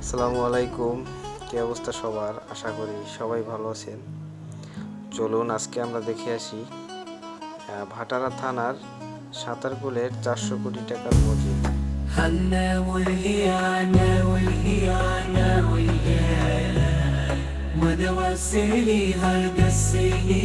আসসালামু আলাইকুম কি অবস্থা সবার আশা করি সবাই ভালো আছেন চলুন আজকে আমরা দেখে আসি আহ, ভাটারা থানার সাঁতারকুলের চারশো কোটি টাকার মসজিদ هنا والهيانة والهيانة والهيانة ونوسلي هذا السيلي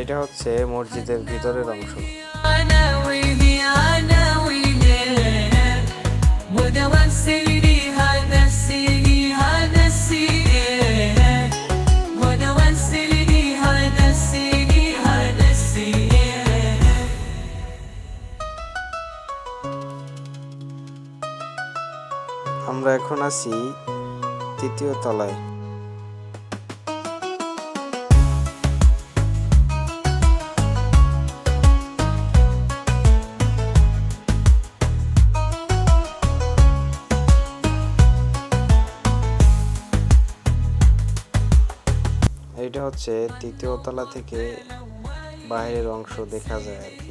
এটা হচ্ছে মসজিদের ভিতরের অংশ। আমরা এখন আছি তৃতীয় তলায়। এটা হচ্ছে তৃতীয় তলা থেকে বাইরের অংশ দেখা যায় আর কি।